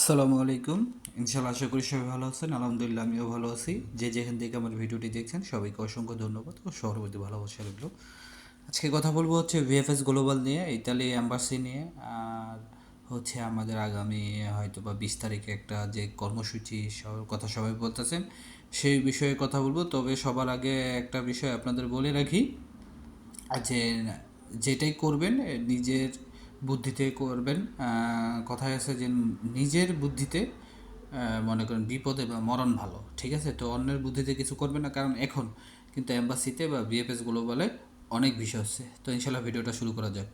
আসসালামু আলাইকুম। ইনশাল্লাহ আশা করি সবাই ভালো আছেন। আলহামদুলিল্লাহ আমিও ভালো আছি। যে যেখান থেকে আমার ভিডিওটি দেখছেন, সবাইকে অসংখ্য ধন্যবাদ ও সহরবর্তী ভালোবাসা রইল। আজকে কথা বলব হচ্ছে ভিএফএস গ্লোবাল নিয়ে ইতালি অ্যাম্বাসি নিয়ে। আর হচ্ছে আমাদের আগামী হয়তো বা বিশ তারিখে একটা যে কর্মসূচি কথা সবাই বলতেছেন, সেই বিষয়ে কথা বলব। তবে সবার আগে একটা বিষয় আপনাদের বলে রাখি। যে যেটাই করবেন, নিজের বুদ্ধিতে করবেন কথায় আছে যে নিজের বুদ্ধিতে মনে করেন বিপদে বা মরণ ভালো, ঠিক আছে? তো অন্যের বুদ্ধিতে কিছু করবেন না, কারণ এখন কিন্তু এম্বাসিতে বা বিএফএস গ্লোবালে অনেক বিষয় হচ্ছে। তো ইনশাল্লাহ ভিডিওটা শুরু করা যাক।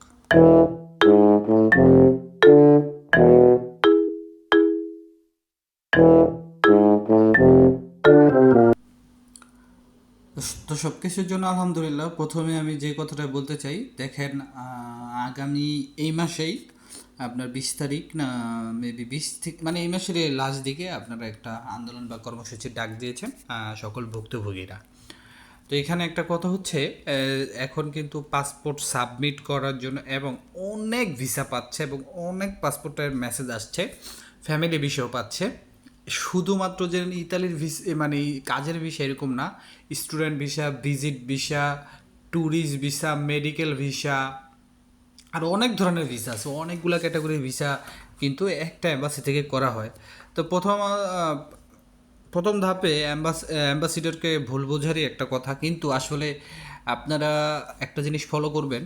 তো সব কিছুর জন্য আলহামদুলিল্লাহ, প্রথমে আমি যে কথাটা বলতে চাই, দেখেন আগামী এই মাসেই আপনার বিশ তারিখ, না মেবি বিশ থেকে মানে এই মাসের লাস্ট দিকে আপনারা একটা আন্দোলন বা কর্মসূচির ডাক দিয়েছেন সকল ভুক্তভোগীরা। তো এখানে একটা কথা হচ্ছে এখন কিন্তু পাসপোর্ট সাবমিট করার জন্য এবং অনেক ভিসা পাচ্ছে এবং অনেক পাসপোর্টের মেসেজ আসছে ফ্যামিলি বিষয়ও পাচ্ছে। শুধুমাত্র যে ইতালির মানে কাজের ভিসা এরকম না, student visa, visit visa, tourist visa, medical visa, আর অনেক ধরনের ভিসা আছে, অনেকগুলো ক্যাটাগরির ভিসা কিন্তু একটা অ্যাম্বাসি থেকে করা হয়। তো প্রথম প্রথম ধাপে অ্যাম্বাস অ্যাম্বাসিডারকে ভুল বোঝারই একটা কথা, কিন্তু আসলে আপনারা একটা জিনিস ফলো করবেন।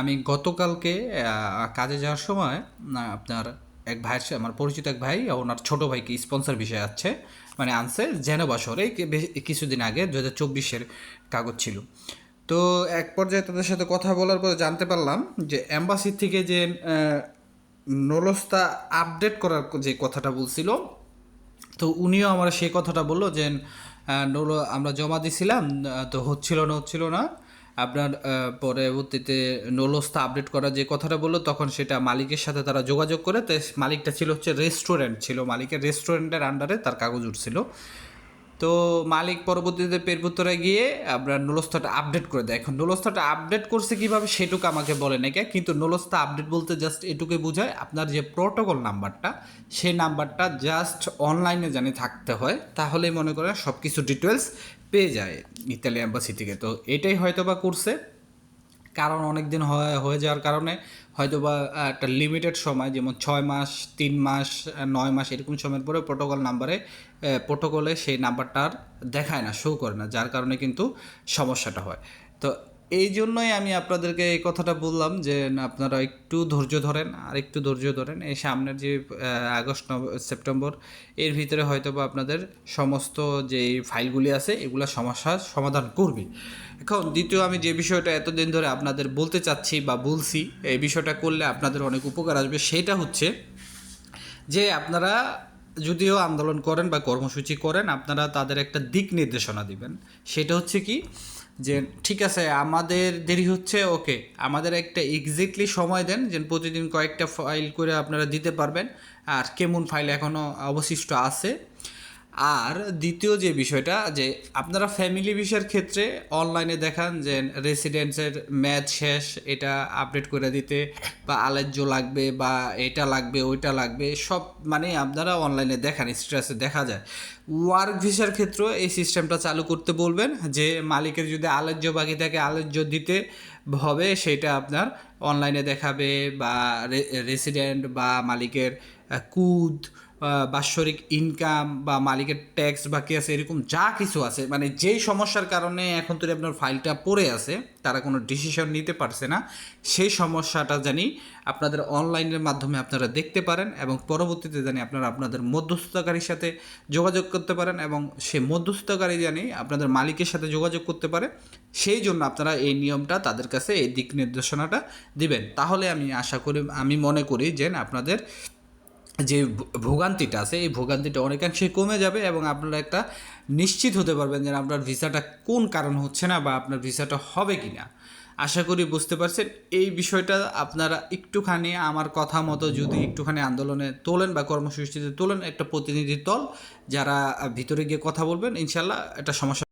আমি গতকালকে কাজে যাওয়ার সময় আপনার এক ভাইয়ের সাথে- আমার পরিচিত এক ভাই ওনার ছোট ভাইকে স্পন্সর বিষয়ে আছে মানে আনছে জেনোবা শহরে কিছুদিন আগে দু হাজার চব্বিশের কাগজ ছিল। তো এক পর্যায়ে তাদের সাথে কথা বলার পর জানতে পারলাম যে অ্যাম্বাসি থেকে যে নলস্তা আপডেট করার যে কথাটা বলছিল, তো উনিও আমার সেই কথাটা বলল যে আমরা জমা দিছিলাম তো হচ্ছিল না হচ্ছিল না। আপনার পরবর্তীতে নলস্তা আপডেট করার যে কথাটা বলল, তখন সেটা মালিকের সাথে তারা যোগাযোগ করে। তো মালিকটা ছিল হচ্ছে রেস্টুরেন্ট ছিল। মালিকের রেস্টুরেন্টের আন্ডারে তার কাগজ উঠছিল। তো মালিক পরবর্তীতে পেরপুত্তরে গিয়ে আপনার নলস্থাটা আপডেট করে দেয়। এখন নলস্থাটা আপডেট করছে কীভাবে সেটুকু আমাকে বলে নাকি কিন্তু নলস্থা আপডেট বলতে জাস্ট এটুকুই বোঝায়, আপনার যে প্রোটোকল নাম্বারটা সেই নাম্বারটা জাস্ট অনলাইনে জানি থাকতে হয়, তাহলেই মনে করেন সব কিছু ডিটেলস পেয়ে যায় ইতালি অ্যাম্বাসি থেকে। তো এটাই হয়তো বা করছে, কারণ অনেক দিন হয়ে যাওয়ার কারণে হয়তো বা একটা লিমিটেড সময়, যেমন ছয় মাস, তিন মাস নয় মাস, এরকম সময়ের পরে প্রোটোকল নাম্বারে প্রোটোকলে সেই নাম্বারটা আর দেখায় না শো করে না, যার কারণে কিন্তু সমস্যাটা হয়। তো এই জন্যই আমি আপনাদেরকে এই কথাটা বললাম যে আপনারা একটু ধৈর্য ধরেন, আর একটু ধৈর্য ধরেন। এই সামনের যে আগস্ট সেপ্টেম্বর, এর ভিতরে হয়তো বা আপনাদের সমস্ত যে ফাইলগুলি আছে, এগুলো সমস্যার সমাধান করবে। এখন দ্বিতীয়, আমি যে বিষয়টা এতদিন ধরে আপনাদের বলতে চাচ্ছি বা বলছি, এই বিষয়টা করলে আপনাদের অনেক উপকার আসবে। সেটা হচ্ছে যে, আপনারা যদিও আন্দোলন করেন বা কর্মসূচি করেন, আপনারা তাদের একটা দিক নির্দেশনা দিবেন। সেটা হচ্ছে কি যে ঠিক আছে, আমাদের দেরি হচ্ছে, ওকে। আমাদের একটা এক্স্যাক্টলি সময় দেন যে প্রতিদিন কয়েকটা ফাইল করে আপনারা দিতে পারবেন। আর কেমন ফাইল এখনও অবশিষ্ট আছে? আর দ্বিতীয় যে বিষয়টা, যে আপনারা ফ্যামিলি বিষয়ের ক্ষেত্রে অনলাইনে দেখান যে রেসিডেন্সের ম্যাচ শেষ, এটা আপডেট করে দিতে, বা আলেজ্য লাগবে, বা এটা লাগবে, ওইটা লাগবে, সব মানে আপনারা অনলাইনে দেখান স্ট্রেসে দেখা যায়। ওয়ার্ক ভিসার ক্ষেত্রেও এই সিস্টেমটা চালু করতে বলবেন, যে মালিকের যদি আলেজ্য বাকি থাকে, আলেজ্য দিতে হবে, সেটা আপনার অনলাইনে দেখাবে, বা রেসিডেন্ট বা মালিকের কুদ বাৎসরিক ইনকাম বা মালিকের ট্যাক্স বাকি আছে, এরকম যা কিছু আছে মানে যেই সমস্যার কারণে এখন তো আপনার ফাইলটা পড়ে আছে, তারা কোনো ডিসিশন নিতে পারছে না, সেই সমস্যাটা জানি আপনাদের অনলাইনের মাধ্যমে আপনারা দেখতে পারেন এবং পরবর্তীতে জানি আপনারা আপনাদের মধ্যস্থতাকারীর সাথে যোগাযোগ করতে পারেন এবং সে মধ্যস্থতাকারী জানি আপনাদের মালিকের সাথে যোগাযোগ করতে পারে, সেই জন্য আপনারা এই নিয়মটা তাদের কাছে এই দিক নির্দেশনাটা দিবেন। তাহলে আমি আশা করি, আমি মনে করি যে আপনাদের যে ভোগান্তিটা আছে, এই ভোগান্তিটা অনেকাংশে কমে যাবে এবং আপনারা একটা নিশ্চিত হতে পারবেন যে আপনার ভিসাটা কোন কারণ হচ্ছে না বা আপনার ভিসাটা হবে কি না আশা করি বুঝতে পারছেন। এই বিষয়টা আপনারা একটুখানি আমার কথা মতো যদি একটুখানি আন্দোলনে তোলেন বা কর্মসূচিতে তোলেন, একটা প্রতিনিধি দল যারা ভিতরে গিয়ে কথা বলবেন, ইনশাল্লাহ একটা সমস্যা